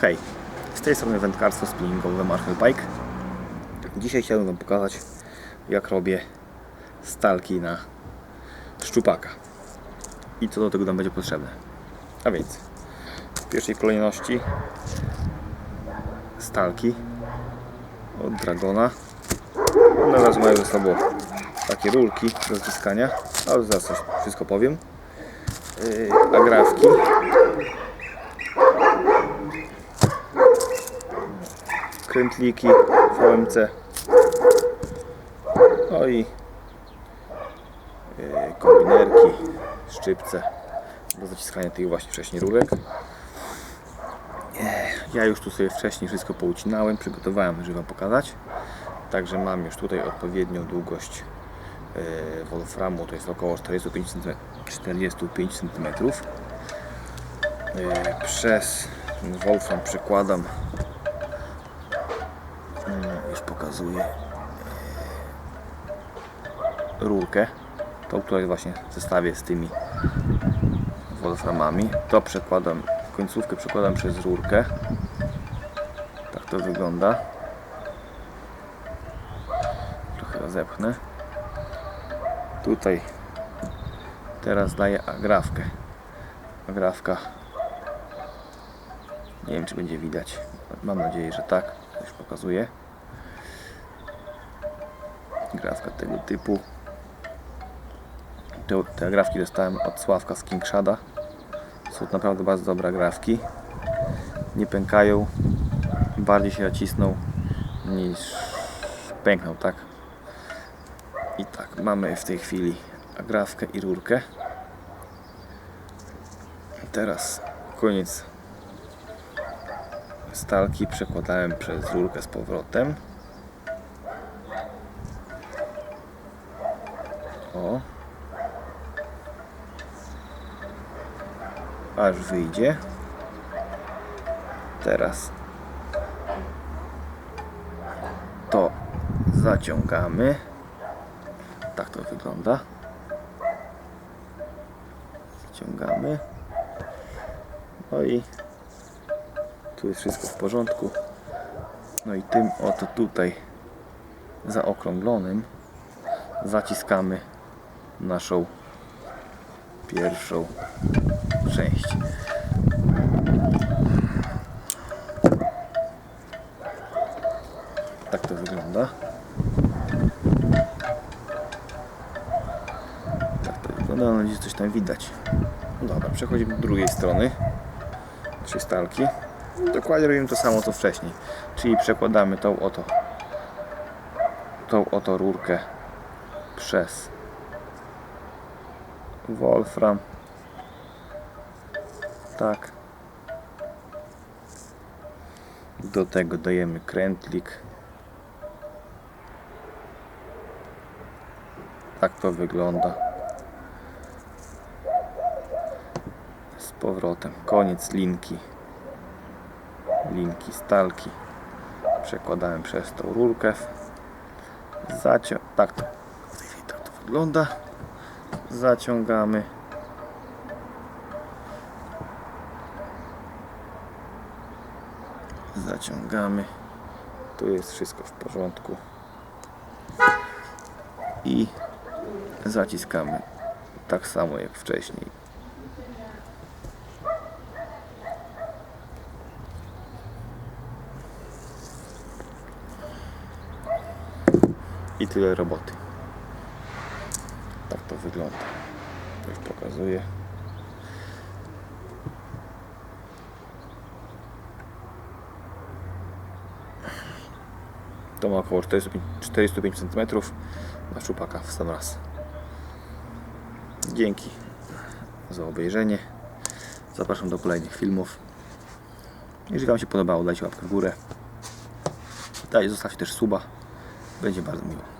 Hej, z tej strony wędkarstwo spinningowe Marshall Pike. Dzisiaj chciałbym Wam pokazać jak robię stalki na szczupaka i co do tego nam będzie potrzebne. A więc w pierwszej kolejności stalki od Dragona. One raz mają ze sobą takie rurki do wciskania, ale zaraz coś wszystko powiem. Yy, agrafki krętliki, VMC no i yy, kombinerki, szczypce do zaciskania tych właśnie wcześniej rurek. Ja już tu sobie wcześniej wszystko poucinałem, przygotowałem, żeby Wam pokazać. Także mam już tutaj odpowiednią długość yy, wolframu, to jest około 45 cm, 45 cm. Przez wolfram przekładam Już pokazuję e, rurkę tą, która jest właśnie w zestawie z tymi wolframami to przekładam, końcówkę przekładam przez rurkę. Tak to wygląda. Trochę rozepchnę. Tutaj teraz daję agrafkę. Agrafka. Nie wiem czy będzie widać. Mam nadzieję, że tak. Już pokazuję grafka tego typu. Te, te grafki dostałem od Sławka z Kingshada. Są naprawdę bardzo dobre grafki nie pękają bardziej się nacisną niż pękną tak? I tak mamy w tej chwili agrafkę i rurkę. Teraz koniec stalki przekładałem przez rurkę z powrotem o. Aż wyjdzie. Teraz to zaciągamy. Tak to wygląda. Zaciągamy. No i tu jest wszystko w porządku. No i tym oto tutaj zaokrąglonym zaciskamy naszą pierwszą część. Tak to wygląda. Tak to wygląda, mam nadzieję, że coś tam widać. No dobra, przechodzimy do drugiej strony. Naszej stalki. Dokładnie robimy to samo co wcześniej. Czyli przekładamy tą oto tą oto rurkę przez Wolfram tak. Do tego dajemy krętlik. Tak to wygląda. Z powrotem. Koniec linki. Linki stalki. Przekładałem przez tą rurkę. Zacią tak to, to wygląda zaciągamy. Zaciągamy. Tu jest wszystko w porządku. I zaciskamy. Tak samo jak wcześniej. I tyle roboty. To wygląda. Już pokazuję. To ma około 45, 405 cm na szczupaka w sam raz. Dzięki za obejrzenie. Zapraszam do kolejnych filmów. Jeżeli Wam się podobało, dajcie łapkę w górę. Dajcie, zostawcie też suba. Będzie bardzo miło.